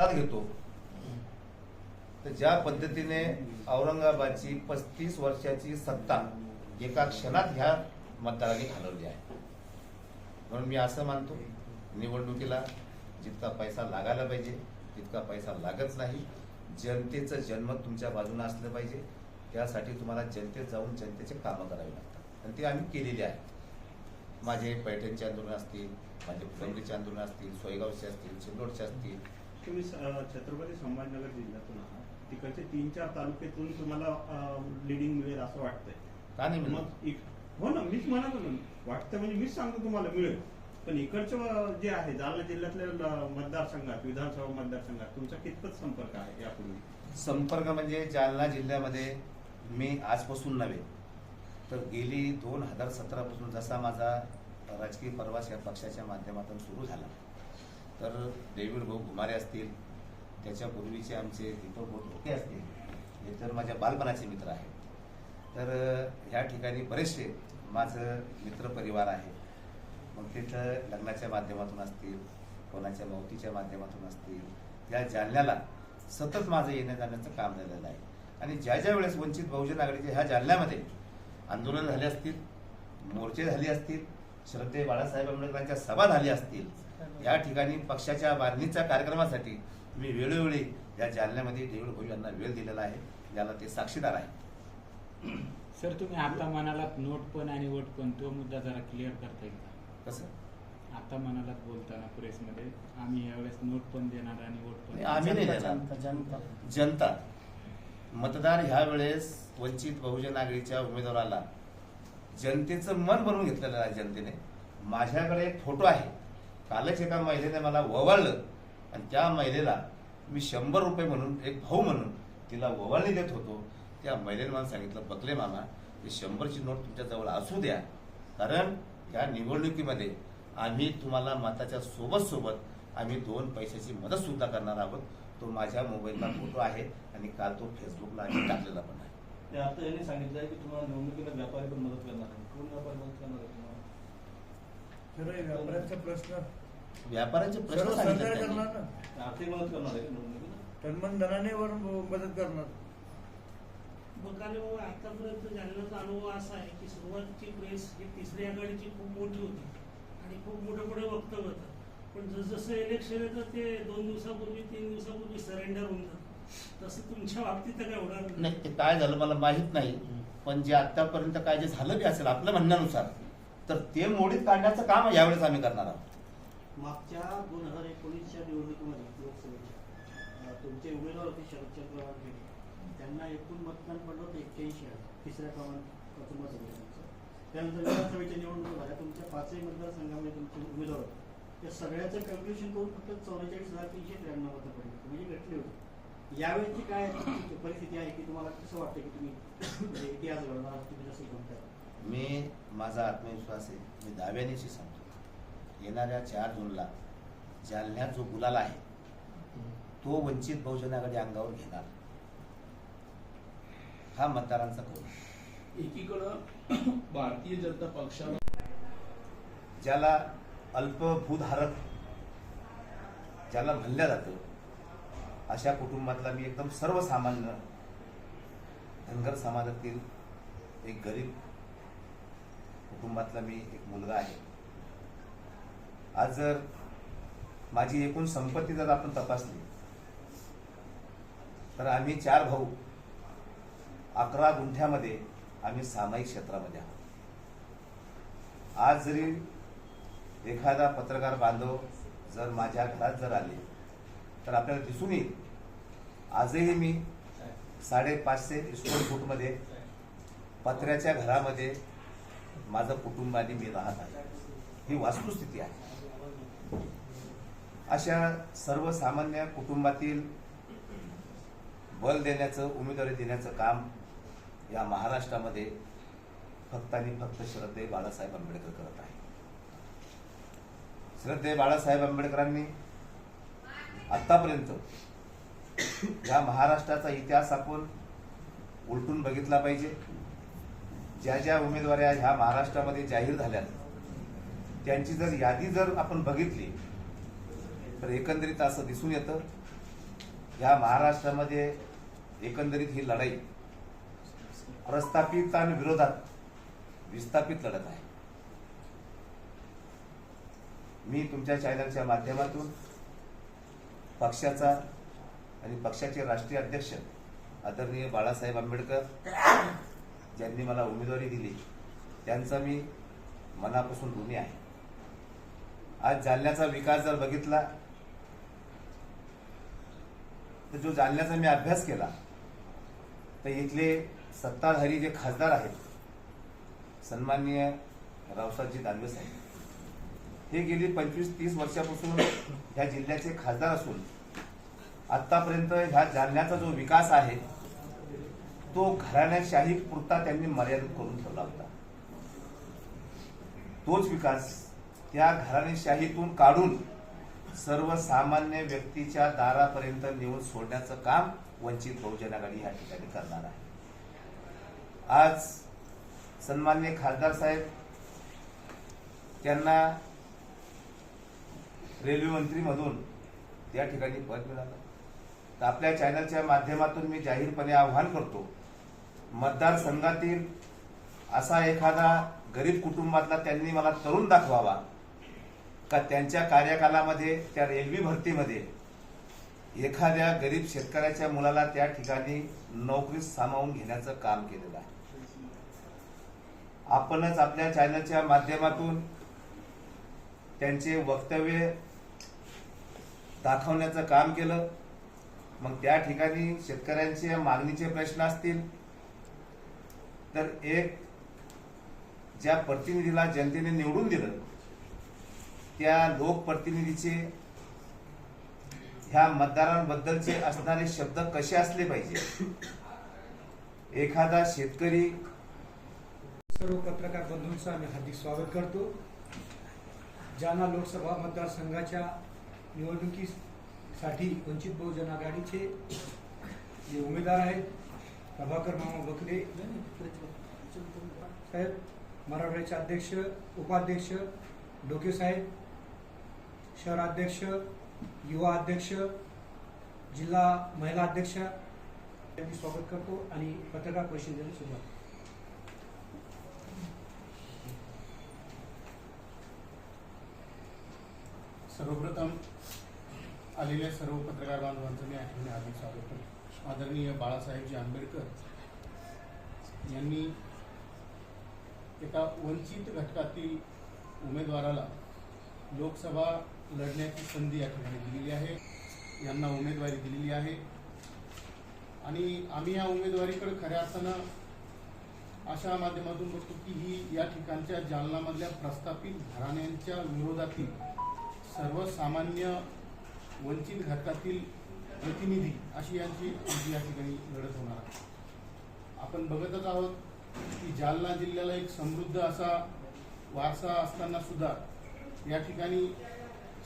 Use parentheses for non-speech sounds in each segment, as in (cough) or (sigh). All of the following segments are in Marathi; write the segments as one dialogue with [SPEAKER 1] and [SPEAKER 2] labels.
[SPEAKER 1] हातात घेतो. तर ज्या पद्धतीने औरंगाबादची पस्तीस वर्षाची सत्ता एका क्षणात ह्या मतदारांनी घालवली आहे. म्हणून मी असं मानतो निवडणुकीला जितका पैसा लागायला पाहिजे तितका पैसा लागत नाही. जनतेचं जन्म तुमच्या बाजूने असलं पाहिजे. त्यासाठी तुम्हाला जनतेत जाऊन जनतेचे कामं करावी लागतात. आणि ते आम्ही केलेले आहेत माझे पैठणचे आंदोलन असतील माझे फुलंब्रीचे आंदोलन असतील सोयगावचे असतील चिंदोडचे असतील
[SPEAKER 2] तुम्ही छत्रपती संभाजीनगर जिल्ह्यातून आहात. तिकडचे तीन चार तालुक्यातून तुम्हाला लिडिंग मिळेल असं वाटतंय.
[SPEAKER 1] का नाही?
[SPEAKER 2] मग हो ना मीच म्हणालो ना. वाटतं म्हणजे मीच सांगतो तुम्हाला मिळेल. पण इकडचं जे आहे जालना जिल्ह्यातल्या मतदारसंघात विधानसभा मतदारसंघात तुमचा कितपत संपर्क आहे यापूर्वी?
[SPEAKER 1] संपर्क म्हणजे जालना जिल्ह्यामध्ये मी आजपासून नव्हे तर गेली दोन हजार सतरापासून जसा माझा राजकीय प्रवास या पक्षाच्या माध्यमातून सुरू झाला. तर डेव्हिड भाऊ घुमारे असतील त्याच्यापूर्वीचे आमचे दीपक भाऊ ढोके असतील हे तर माझ्या बालपणाचे मित्र आहेत. तर ह्या ठिकाणी बरेचसे माझं मित्रपरिवार आहे. मग तिथं लग्नाच्या माध्यमातून असतील कोणाच्या मौतीच्या माध्यमातून असतील या जालन्याला सतत माझं येण्या जाण्याचं काम झालेलं आहे. आणि ज्या ज्या वेळेस वंचित बहुजन आघाडीचे ह्या जालन्यामध्ये आंदोलन झाले असतील मोर्चे झाले असतील श्रद्धे बाळासाहेब आंबेडकरांच्या सभा झाल्या असतील या ठिकाणी पक्षाच्या बांधणीच्या कार्यक्रमासाठी मी वेळोवेळी या जालन्यामध्ये देऊळ भाऊ यांना वेळ दिलेला आहे. याला ते साक्षीदार आहे
[SPEAKER 3] सर तुम्ही आता म्हणालात नोट पण आणि वोट पण तो मुद्दा जरा क्लिअर करता येईल का?
[SPEAKER 1] कसं?
[SPEAKER 3] आता म्हणालात बोलताना प्रेसमध्ये आम्ही यावेळेस नोट पण देणार आणि वोट पण
[SPEAKER 1] आम्ही नाही
[SPEAKER 4] जनता,
[SPEAKER 1] देणार. मतदार ह्या वेळेस वंचित बहुजन आघाडीच्या उमेदवाराला जनतेचं मन बनवून घेतलेलं आहे जनतेने. माझ्याकडे एक फोटो आहे. कालच एका महिलेने मला ओवाळलं आणि त्या महिलेला मी शंभर रुपये म्हणून एक भाऊ म्हणून तिला ओवाळणी देत होतो त्या महिलेने मला सांगितलं बकले मामा ही शंभरची नोट तुमच्याजवळ असू द्या. कारण या निवडणुकीमध्ये आम्ही तुम्हाला मताच्या सोबत सोबत आम्ही दोन पैशाची मदत सुद्धा करणार आहोत. तो माझ्या मोबाईलला फोटो आहे आणि काल तो फेसबुकला आम्ही टाकलेला पण आहे.
[SPEAKER 5] ते आता यांनी सांगितलंय की तुम्हाला निवडणुकीला व्यापारी पण मदत करणार आहे कोण व्यापारी मदत करणार आहे,
[SPEAKER 4] व्यापाऱ्यांचा प्रश्न.
[SPEAKER 1] व्यापाऱ्याचे प्रश्न
[SPEAKER 4] सर्व
[SPEAKER 1] सांगितले
[SPEAKER 4] सरकार
[SPEAKER 1] त्यांनी.
[SPEAKER 4] करणार ना?
[SPEAKER 5] आर्थिक मदत करणार आहे का? निवडणुकीला
[SPEAKER 4] तन्मनधनाने वर मदत करणार.
[SPEAKER 6] बाबा आतापर्यंत जालन्याचा अनुभव असा आहे की सुरुवातीची प्रेस ही तिसरी आघाडीची खूप मोठी होती आणि खूप मोठे मोठे वक्तव्य होतं. पण जसजसं इलेक्शन येतं ते दोन दिवसापूर्वी तीन दिवसापूर्वी सरेंडर होऊन जातं. तसं तुमच्या बाबतीत तर काय होणार नाही.
[SPEAKER 1] नाही ते काय झालं मला माहीत नाही. पण जे आतापर्यंत काय जे झालं बी असेल आपल्या म्हणण्यानुसार तर ते मोडीत काढण्याचं काम यावेळेस आम्ही करणार आहोत.
[SPEAKER 7] मागच्या दोन हजार एकोणीसच्या निवडणुकीमध्ये लोकसभेच्या तुमचे उमेदवार होते शरदचंद्र वानखेडे त्यांना एकूण मतदान पडलं होतं एक्क्याऐंशी हजार तिसऱ्या क्रमांकाचं मत होतं. त्यानंतर विधानसभेच्या निवडणुका झाल्या. तुमच्या पाचही मतदारसंघामध्ये तुमचे उमेदवार होते. त्या सगळ्याचं कॅल्क्युलेशन करून फक्त चौवेचाळीस हजार तीनशे त्र्याण्णव मतं पडली म्हणजे घटली होती. यावेळेची काय परिस्थिती आहे की तुम्हाला कसं वाटतं की तुम्ही (coughs) म्हणजे इतिहास घडवणार तुम्ही जसं म्हणताय?
[SPEAKER 1] मी माझा आत्मविश्वास आहे मी दाव्यानेशी सांगतो. येणाऱ्या चार जूनला जालन्यात जो गुलाल आहे तो वंचित बहुजन आघाडी अंगावर घेणार. हा मतदारांचा कौल.
[SPEAKER 8] एकीकडं (clears throat) भारतीय जनता पक्षाला
[SPEAKER 1] ज्याला अल्पभूधारक ज्याला म्हणलं जातं अशा कुटुंबातला मी एकदम सर्वसामान्य धनगर समाजातील एक गरीब कुटुंबातला मी एक मुलगा आहे. आज जर माझी एकूण संपत्ती जर आपण तपासली तर आम्ही चार भाऊ अकरा गुंठ्यामध्ये आम्ही सामायिक क्षेत्रामध्ये आहोत. आज जरी एखादा पत्रकार बांधव जर माझ्या घरात जर आले तर आपल्याला दिसून येईल आजही मी साडेपाचशे स्क्वेअर फूटमध्ये पत्र्याच्या घरामध्ये माझं कुटुंबाने मी राहत आहे. ही वास्तुस्थिती आहे. अशा सर्वसामान्य कुटुंबातील बल देण्याचं उमेदवारी देण्याचं काम या महाराष्ट्रामध्ये फक्त आणि फक्त श्रद्धे बाळासाहेब आंबेडकर करत आहे. श्रद्धे बाळासाहेब आंबेडकरांनी आतापर्यंत या महाराष्ट्राचा इतिहास आपण उलटून बघितला पाहिजे. ज्या ज्या उमेदवाऱ्या ह्या महाराष्ट्रामध्ये जाहीर झाल्या त्यांची जर यादी जर आपण बघितली तर एकंदरीत असं दिसून येतं ह्या महाराष्ट्रामध्ये एकंदरीत ही लढाई प्रस्थापितांविरोधात विस्थापित लढत आहे. मी तुमच्या चॅनलच्या माध्यमातून पक्षाचा आणि पक्षाचे राष्ट्रीय अध्यक्ष आदरणीय बाळासाहेब आंबेडकर ज्यांनी मला उमेदवारी दिली त्यांचा मी मनापासून ऋणी आहे. आज जालन्याचा विकास जर बघितला तर जो जालन्याचा मी अभ्यास केला तर इथले सत्ताधारी जे खासदार आहेत सन्माननीय रावसाहेबजी दानवे साहेब हे गेली पंचवीस तीस वर्षापासून ह्या जिल्ह्याचे खासदार असून आतापर्यंत ह्या जालन्याचा जो विकास आहे तो घराण्याशाही पुरता त्यांनी मर्यादित करून ठेवला होता. तोच विकास त्या घराणेशाहीतून काढून सर्वसामान्य व्यक्तीच्या दारापर्यंत नेऊन सोडण्याचं काम वंचित बहुजन आघाडी या ठिकाणी करणार आहे. आज सन्मान्य खासदार साहेब त्यांना रेल्वे मंत्रीमधून त्या ठिकाणी पद मिळालं. तर आपल्या चॅनलच्या माध्यमातून मी जाहीरपणे आव्हान करतो मतदारसंघातील असा एखादा गरीब कुटुंबातला त्यांनी मला तरुण दाखवावा का त्यांच्या कार्यकालामध्ये त्या रेल्वे भरतीमध्ये एखाद्या गरीब शेतकऱ्याच्या मुलाला त्या ठिकाणी नोकरीत सामावून घेण्याचं काम केलेलं आहे. आपणच आपल्या चॅनलच्या माध्यमातून त्यांचे वक्तव्य दाखवण्याचं काम केलं. मग त्या ठिकाणी शेतकऱ्यांचे मागणीचे प्रश्न असतील तर एक ज्या प्रतिनिधीला जनतेने निवडून दिलं त्या लोकप्रतिनिधीचे ह्या मतदारांबद्दलचे असणारे शब्द कसे असले पाहिजे? एखादा शेतकरी
[SPEAKER 9] सर्व पत्रकार बंधूंचं आम्ही हार्दिक स्वागत करतो. जालना लोकसभा मतदारसंघाच्या निवडणुकीसाठी वंचित बहुजन आघाडीचे जे उमेदवार आहेत प्रभाकर मामा बकरे साहेब मराठवाड्याचे अध्यक्ष उपाध्यक्ष डोके साहेब शहराध्यक्ष युवा अध्यक्ष जिल्हा महिला अध्यक्ष यांनी स्वागत करतो आणि पत्रकार परिषदेला सुरुवात.
[SPEAKER 10] सर्वप्रथम आलेल्या सर्व पत्रकार बांधवांचं मी आठवणी हार्दिक स्वागत करतो. आदरणीय बाळासाहेबजी आंबेडकर यांनी एका वंचित घटकातील उमेदवाराला लोकसभा लढण्याची संधी या ठिकाणी दिलेली आहे. यांना उमेदवारी दिलेली आहे. आणि आम्ही या उमेदवारीकडे खऱ्या अर्थानं अशा माध्यमातून बघतो की ही या ठिकाणच्या जालनामधल्या प्रस्थापित घराण्यांच्या विरोधातील सर्वसामान्य वंचित घटकातील प्रतिनिधी अशी यांची आमची या ठिकाणी लढत होणार आहे. आपण बघतच आहोत की जालना जिल्ह्याला एक समृद्ध असा वारसा असताना सुद्धा या ठिकाणी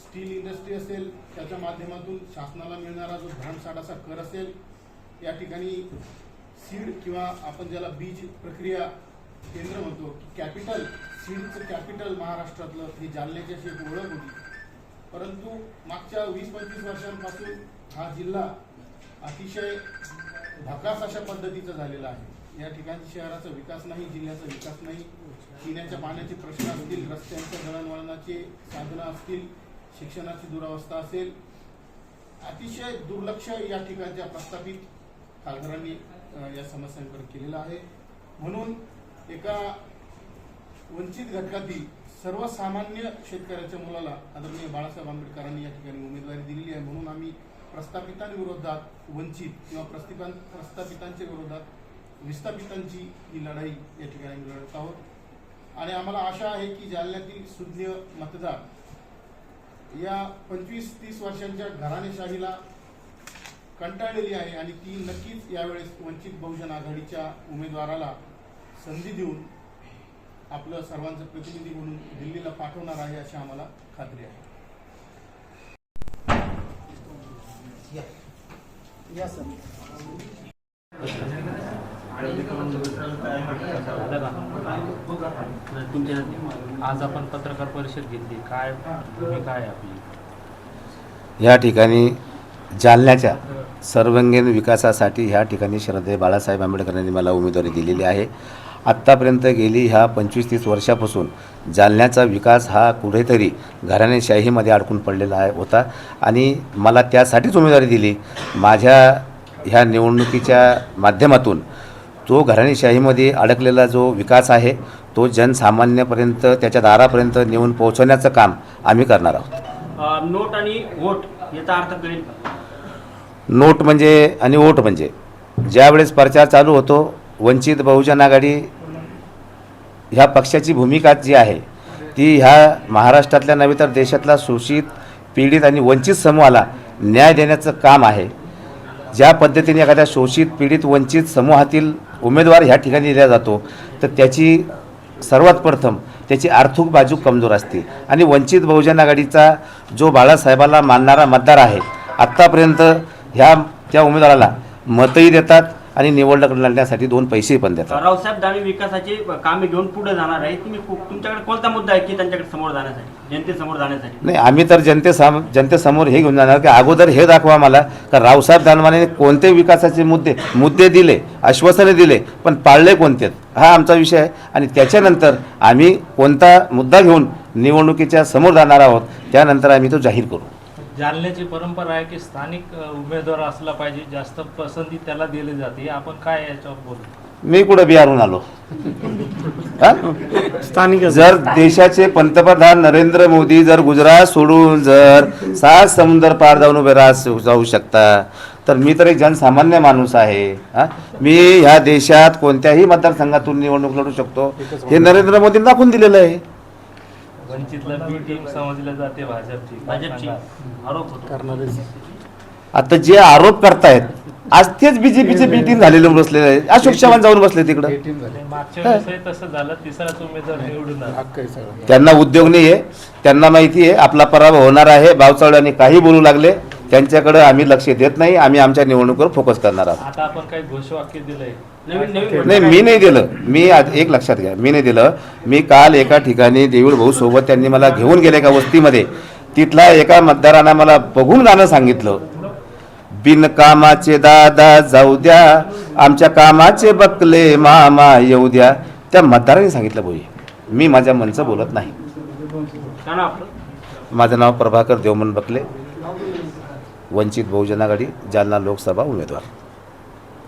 [SPEAKER 10] स्टील इंडस्ट्री असेल त्याच्या माध्यमातून शासनाला मिळणारा जो भरमसाठाचा कर असेल या ठिकाणी सीड किंवा आपण ज्याला बीज प्रक्रिया केंद्र म्हणतो कॅपिटल सीडचं कॅपिटल महाराष्ट्रातलं हे जालन्याची अशी एक ओळख होती. परंतु मागच्या वीस पंचवीस वर्षांपासून हा जिल्हा अतिशय भकास अशा पद्धतीचा झालेला आहे. या ठिकाणी शहराचा विकास नाही जिल्ह्याचा विकास नाही. पिण्याच्या पाण्याचे प्रश्न असतील रस्त्यांच्या दळणवळणाचे साधनं असतील शिक्षणाची दुरावस्था असेल अतिशय दुर्लक्ष या ठिकाणच्या प्रस्थापित खासदारांनी या समस्यांकडे केलेलं आहे. म्हणून एका वंचित घटकातील सर्वसामान्य शेतकऱ्याच्या मुलाला आदरणीय बाळासाहेब आंबेडकरांनी या ठिकाणी उमेदवारी दिलेली आहे. म्हणून आम्ही प्रस्थापितांविरोधात वंचित किंवा प्रस्थिपां प्रस्थापितांच्या विरोधात विस्थापितांची ही लढाई या ठिकाणी लढत आहोत. आणि आम्हाला आशा आहे की जालन्यातील सुज्ञ मतदार या पंचवीस तीस वर्षांच्या घराणेशाहीला कंटाळलेली आहे आणि ती नक्कीच यावेळेस वंचित बहुजन आघाडीच्या उमेदवाराला संधी देऊन आपलं सर्वांचं प्रतिनिधी म्हणून दिल्लीला पाठवणार आहे अशी आम्हाला खात्री आहे.
[SPEAKER 3] आज आपण पत्रकार परिषद घेतली. काय भूमिका आहे आपली?
[SPEAKER 1] या ठिकाणी जालन्याच्या सर्वांगीण विकासासाठी ह्या ठिकाणी श्रद्धे बाळासाहेब आंबेडकरांनी मला उमेदवारी दिलेली आहे. आत्तापर्यंत गेली ह्या पंचवीस तीस वर्षापासून. जालन्याचा विकास हा कुठेतरी घराणेशाहीमध्ये अडकून पडलेला आहे होता. आणि मला त्यासाठीच उमेदवारी दिली. माझ्या ह्या निवडणुकीच्या माध्यमातून तो घराणेशाहीमध्ये अडकलेला जो विकास आहे तो जनसामान्यपर्यंत त्याच्या दारापर्यंत नेऊन पोहोचवण्याचं काम आम्ही करणार आहोत.
[SPEAKER 7] नोट आणि वोट याचा अर्थ
[SPEAKER 1] नोट म्हणजे आणि वोट म्हणजे ज्यावेळेस प्रचार चालू होतो वंचित बहुजन आघाडी ह्या पक्षाची भूमिका जी आहे ती ह्या महाराष्ट्रातल्या नव्हे तर देशातला शोषित पीडित आणि वंचित समूहाला न्याय देण्याचं काम आहे. ज्या पद्धतीने एखाद्या शोषित पीडित वंचित समूहातील उमेदवार ह्या ठिकाणी दिला जातो तर त्याची सर्वात प्रथम त्याची आर्थिक बाजू कमजोर असते. आणि वंचित बहुजन आघाडीचा जो बाळासाहेबाला मानणारा मतदार आहे आत्तापर्यंत ह्या त्या उमेदवाराला मतही देतात आणि निवडणूक लढण्यासाठी दोन पैसेही पण देतात.
[SPEAKER 7] रावसाहेब दानवे विकासाचे कामे घेऊन पुढे जाणार आहे. तुम्ही तुमच्याकडे कोणता मुद्दा आहे की त्यांच्याकडे समोर जाण्यासाठी जनतेसमोर जाण्यासाठी?
[SPEAKER 1] नाही आम्ही तर जनतेसम जनतेसमोर हे घेऊन जाणार की अगोदर हे दाखवा मला. का रावसाहेब दानवाने कोणते विकासाचे मुद्दे मुद्दे दिले आश्वासने दिले पण पाळले कोणते हा आमचा विषय आहे. आणि त्याच्यानंतर आम्ही कोणता मुद्दा घेऊन निवडणुकीच्या समोर जाणार आहोत त्यानंतर आम्ही तो जाहीर करू.
[SPEAKER 11] जालन्याची परंपरा आहे की स्थानिक उमेदवार असला पाहिजे जास्त पसंती त्याला दिली जाते. आपण काय याच्यावर बोलू?
[SPEAKER 1] मी कुठं बिहारून आलो? हा? जर देशाचे पंतप्रधान नरेंद्र मोदी जर गुजरात सोडून जर सात समुद्र पार जाऊन उभे राहा जाऊ शकता तर मी तर एक जनसामान्य माणूस आहे. हा? मी ह्या देशात कोणत्याही मतदारसंघातून निवडणूक लढू शकतो. हे नरेंद्र मोदींनी दाखवून दिलेलं आहे.
[SPEAKER 11] वंचितला बी टीम समजले जाते भाजपची. काय
[SPEAKER 7] भाजपची
[SPEAKER 11] सांगाल?
[SPEAKER 7] आरोप होतो.
[SPEAKER 1] आता जे आरोप करतायत आज तेच बीजेपीचे बी टीम झालेले बसलेले आहे. अशोक चव्हाण जाऊन बसले तिकडं.
[SPEAKER 11] आणि मागच्या वेळेसही तसं झालं तिसराच उमेदवार निवडून आला.
[SPEAKER 10] हक्क आहे सगळं.
[SPEAKER 1] त्यांना उद्योग नाही आहे. त्यांना माहिती आहे आपला पराभव होणार आहे. बावचावड्याने काही बोलू लागले. त्यांच्याकडे आम्ही लक्ष देत नाही. आम्ही आमच्या निवडणुकीवर फोकस करणार आहोत.
[SPEAKER 11] आता आपण काही घोषवाक्य दिलंय.
[SPEAKER 1] नाही मी नाही दिलं. मी आज एक लक्षात घ्या. मी नाही दिलं. मी काल एका ठिकाणी देऊळ भाऊ सोबत त्यांनी मला घेऊन गेले एका वस्तीमध्ये. तिथला एका मतदारानं मला बघून गाणं सांगितलं. बिनकामाचे दादा जाऊ द्या. आमच्या कामाचे बकले मामा येऊ द्या. त्या मतदाराने सांगितलं भाऊ. मी माझ्या मनचं बोलत नाही. माझं नाव प्रभाकर देवमन बकले. वंचित बहुजन आघाडी जालना लोकसभा उमेदवार.